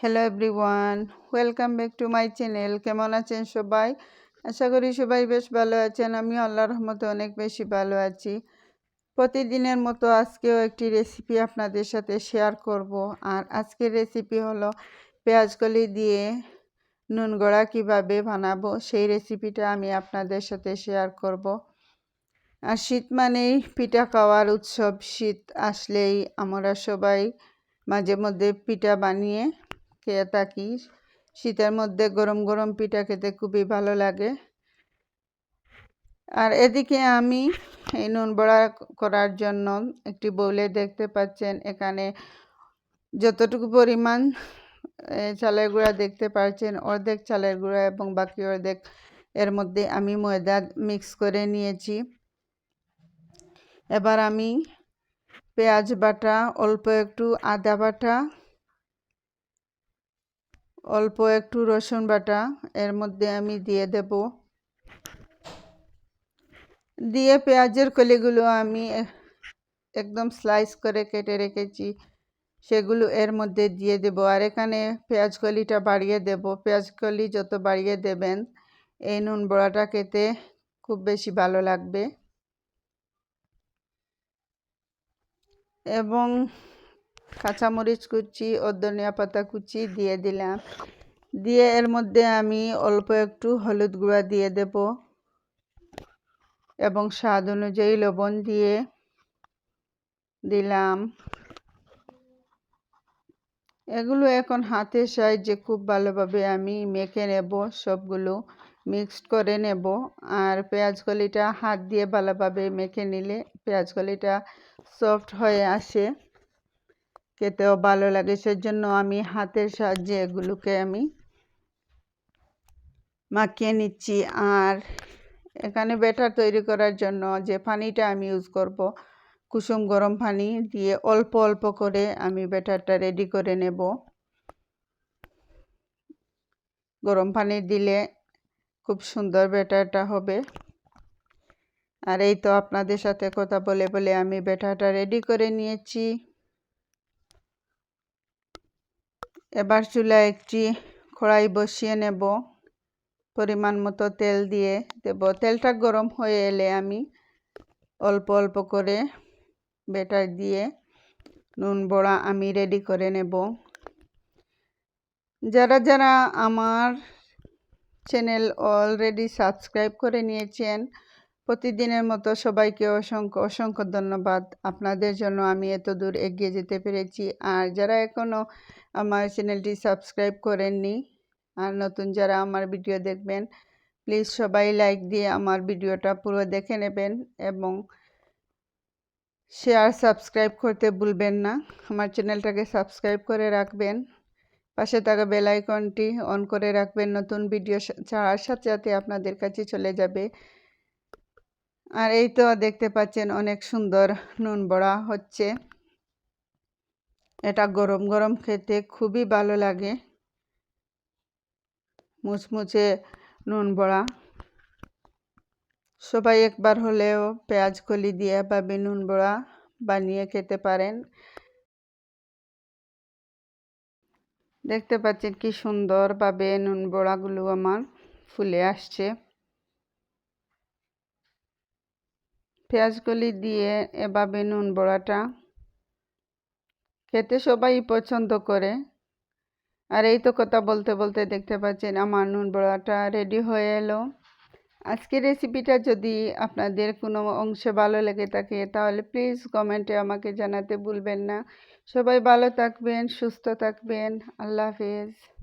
Hello everyone welcome back to my channel কেমন আছেন সবাই? আশা করি সবাই বেশ ভালো আছেন। আমি আল্লাহ রহমতে অনেক বেশি ভালো আছি। প্রতিদিনের মতো আজকেও একটি রেসিপি আপনাদের সাথে শেয়ার করব। আর আজকের রেসিপি হলো পেঁয়াজকলি দিয়ে নুন গড়া কীভাবে বানাবো, সেই রেসিপিটা আমি আপনাদের সাথে শেয়ার করব। আর শীত মানেই পিঠা খাওয়ার উৎসব। শীত আসলেই আমরা সবাই মাঝে মধ্যে পিঠা বানিয়ে খেয়ে থাকি শীতের মধ্যে গরম গরম পিঠা খেতে খুবই ভালো লাগে। আর এদিকে আমি এই নুন বড়া করার জন্য একটি বউলে দেখতে পাচ্ছেন, এখানে যতটুকু পরিমাণ চালের গুঁড়া দেখতে পাচ্ছেন, অর্ধেক চালের গুঁড়া এবং বাকি অর্ধেক এর মধ্যে আমি ময়দা মিক্স করে নিয়েছি। এবার আমি পেঁয়াজ বাটা, অল্প একটু আদা বাটা অল্প একটু রসুন বাটা, এর মধ্যে আমি দিয়ে দেব। দিয়ে পেঁয়াজের কলিগুলো আমি একদম স্লাইস করে কেটে রেখেছি। সেগুলো এর মধ্যে দিয়ে দেব। আর এখানে পেঁয়াজ কলিটা বাড়িয়ে দেব। পেঁয়াজ কলি যত বাড়িয়ে দেবেন, এই নুন বড়াটা খেতে খুব বেশি ভালো লাগবে। এবং কাঁচামরিচ কুচি ও ধনিয়া পাতা কুচি দিয়ে দিলাম। দিয়ে এর মধ্যে আমি অল্প একটু হলুদ গুঁড়া দিয়ে দেব এবং স্বাদ অনুযায়ী লবণ দিয়ে দিলাম। এগুলো এখন হাতের সাহায্যে খুব ভালোভাবে আমি মেখে নেব, সবগুলো মিক্সড করে নেব। আর পেঁয়াজ কলিটা হাত দিয়ে ভালোভাবে মেখে নিলে পেঁয়াজ কলিটা সফট হয়ে আসে। খেতেও ভালো লাগে। সেজন্য আমি হাতের সাহায্যে এগুলোকে আমি মাখিয়ে নিচ্ছি। আর এখানে ব্যাটার তৈরি করার জন্য যে পানিটা আমি ইউজ করব, কুসুম গরম পানি দিয়ে অল্প অল্প করে আমি ব্যাটারটা রেডি করে নেব। গরম পানি দিলে খুব সুন্দর ব্যাটারটা হবে। আর এই তো আপনাদের সাথে কথা বলে বলে আমি ব্যাটারটা রেডি করে নিয়েছি। এবার চুলায় একটি কড়াই বসিয়ে নেব। পরিমাণ মতো তেল দিয়ে দেব। তেলটা গরম হয়ে এলে আমি অল্প অল্প করে বেটার দিয়ে নুন, বড়া আমি রেডি করে নেব। যারা যারা আমার চ্যানেল অলরেডি সাবস্ক্রাইব করে নিয়েছেন প্রতিদিনের মতো সবাইকে অসংখ্য অসংখ্য ধন্যবাদ। আপনাদের জন্য আমি এত দূর এগিয়ে যেতে পেরেছি। আর যারা এখনও আমার চ্যানেলটি সাবস্ক্রাইব করেননি আর নতুন যারা আমার ভিডিও দেখবেন, প্লিজ সবাই লাইক দিয়ে আমার ভিডিওটা পুরো দেখে নেবেন এবং শেয়ার, সাবস্ক্রাইব করতে ভুলবেন না। আমার চ্যানেলটাকে সাবস্ক্রাইব করে রাখবেন। পাশে থাকা বেল আইকনটি অন করে রাখবেন। নতুন ভিডিও ছাড়ার সাথে সাথে আপনাদের কাছে চলে যাবে। আর এই তো দেখতে পাচ্ছেন অনেক সুন্দর নুন বড়া হচ্ছে। এটা গরম গরম খেতে খুবই ভালো লাগে। মুচমুচে নুন বড়া। সবাই একবার হলেও পেঁয়াজ কলি দিয়ে বা নুন বড়া বানিয়ে খেতে পারেন। দেখতে পাচ্ছেন কি সুন্দরভাবে নুন বড়াগুলো আমার ফুলে আসছে। পেঁয়াজগুলি দিয়ে এভাবে নুন বড়াটা। খেতে সবাই পছন্দ করে। আর এই তো কথা বলতে বলতে দেখতে পাচ্ছেন আমার নুন বড়াটা রেডি হয়ে এলো। আজকের রেসিপিটা যদি আপনাদের কোনো অংশে ভালো লেগে থাকে, তাহলে প্লিজ কমেন্টে আমাকে জানাতে ভুলবেন না। সবাই ভালো থাকবেন, সুস্থ থাকবেন। আল্লাহ হাফেজ।